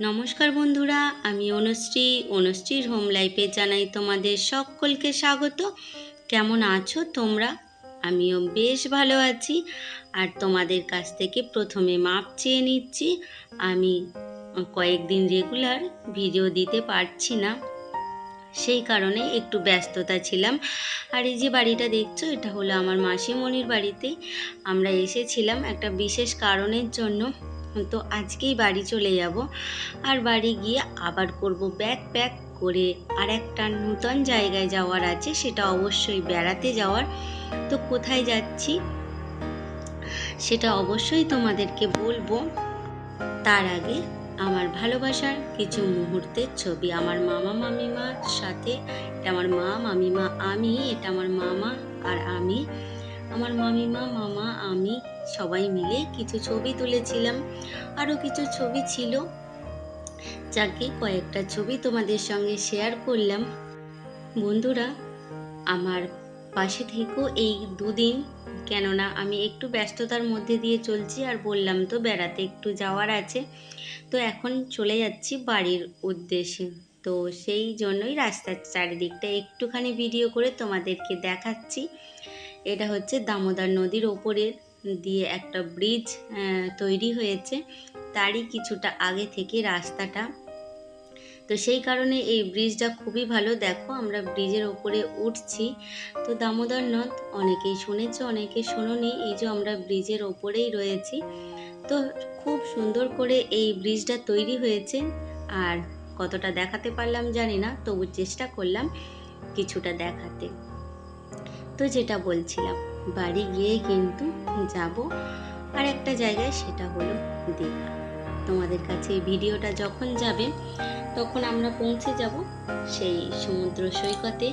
নমস্কার বন্ধুরা, আমি অনুশ্রী। অনুশ্রীর হোম লাইফে জানাই তোমাদের সকলকে স্বাগত। কেমন আছো তোমরা? আমিও বেশ ভালো আছি। আর তোমাদের কাছ থেকে প্রথমে মাপ চেয়ে নিচ্ছি। আমি কয়েকদিন রেগুলার ভিডিও দিতে পারছি না। সেই কারণে একটু ব্যস্ততা ছিলাম। আর এই যে বাড়িটা দেখছ, এটা হলো আমার মাসিমণির বাড়িতে। আমরা এসেছিলাম একটা বিশেষ কারণের জন্য। তো আজকেই বাড়ি চলে যাব। আর বাড়ি গিয়ে আবার করব ব্যাগ প্যাক করে আর একটা নূতন জায়গায় যাওয়ার আছে, সেটা অবশ্যই বেড়াতে যাওয়ার। তো কোথায় যাচ্ছি? সেটা অবশ্যই তোমাদেরকে বলব। তার আগে আমার ভালোবাসার কিছু মুহূর্তের ছবি, আমার মামা মামিমার সাথে, এটা আমার মা মামিমা, আমি, এটা আমার মামা আর আমি। আমার মামিমা, মামা, আমি সবাই মিলে কিছু ছবি তুলেছিলাম। আরও কিছু ছবি ছিল যাকে কয়েকটা ছবি তোমাদের সঙ্গে শেয়ার করলাম। বন্ধুরা, আমার পাশে থেকেও এই দুদিন। কেননা আমি একটু ব্যস্ততার মধ্যে দিয়ে চলছি আর বললাম তো বেড়াতে একটু যাওয়ার আছে। তো এখন চলে যাচ্ছি বাড়ির উদ্দেশ্যে। তো সেই জন্যই রাস্তার চারিদিকটা একটুখানি ভিডিও করে তোমাদেরকে দেখাচ্ছি। এটা হচ্ছে দামোদর নদীর ওপরে দিয়ে একটা ব্রিজ তৈরি হয়েছে। তারই কিছুটা আগে থেকে রাস্তাটা। তো সেই কারণে এই ব্রিজটা খুবই ভালো। দেখো, আমরা ব্রিজের ওপরে উঠছি। তো দামোদর নদ, অনেকেই শুনেছে, অনেকে শোনোনি, এই যে আমরা ব্রিজের ওপরেই রয়েছি। তো খুব সুন্দর করে এই ব্রিজটা তৈরি হয়েছে। আর কতটা দেখাতে পারলাম জানি না, তবু চেষ্টা করলাম কিছুটা দেখাতে। তো যেটা বলছিলাম, বাড়ি গিয়ে কিন্তু যাব। আর একটা জায়গায় সেটা হলো দীঘা। তোমাদের কাছে এই ভিডিওটা যখন যাবে, তখন আমরা পৌঁছে যাব সেই সমুদ্র সৈকতে।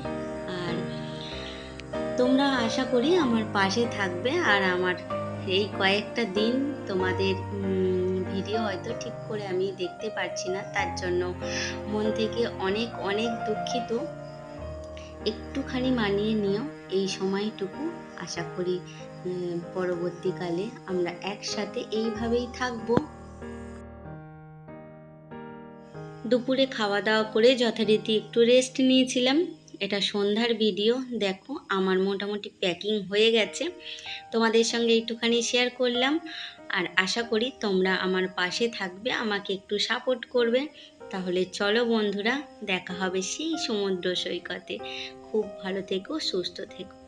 আর তোমরা আশা করি আমার পাশে থাকবে। আর আমার এই কয়েকটা দিন তোমাদের ভিডিও হয়তো ঠিক করে আমি দেখতে পারছি না। তার জন্য মন থেকে অনেক অনেক দুঃখিত। একটুখানি মানিয়ে নিও। এই সময়টুকু আশা করি পরবর্তীকালে আমরা একসাথে এইভাবেই থাকব। দুপুরে খাওয়া দাওয়া করে যথারীতি একটু রেস্ট নিয়েছিলাম। এটা সন্ধ্যার ভিডিও দেখো আমার মোটামুটি প্যাকিং হয়ে গেছে। তোমাদের সঙ্গে একটুখানি শেয়ার করলাম। আর আশা করি তোমরা আমার পাশে থাকবে, আমাকে একটু সাপোর্ট করবে। তাহলে চলো বন্ধুরা দেখা হবে সেই সমুদ্র সৈকতে। খুব ভালো থেকো সুস্থ থেকো।